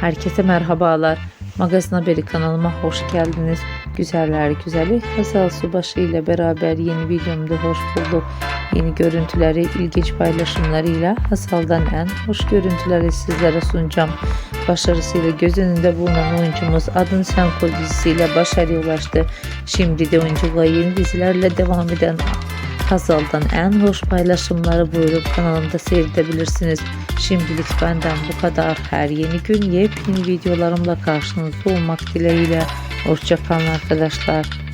Herkese merhabalar. Magazin Haberi kanalıma hoş geldiniz. Güzeller güzeli Hazal Subaşı ile beraber yeni videomda hoş bulduk. Yeni görüntüleri, ilginç paylaşımlarıyla Hazal'dan en hoş görüntüleri sizlere sunacağım. Başarısıyla göz önünde bulunan oyuncumuz Adın Sen Koy dizisiyle başarıya ulaştı. Şimdi de oyunculuğa yeni dizilerle devam eden Hazal'dan en hoş paylaşımları buyurup kanalımda seyredebilirsiniz. Şimdilik benden bu kadar. Her yeni gün yepyeni videolarımla karşınızda olmak dileğiyle. Hoşçakalın arkadaşlar.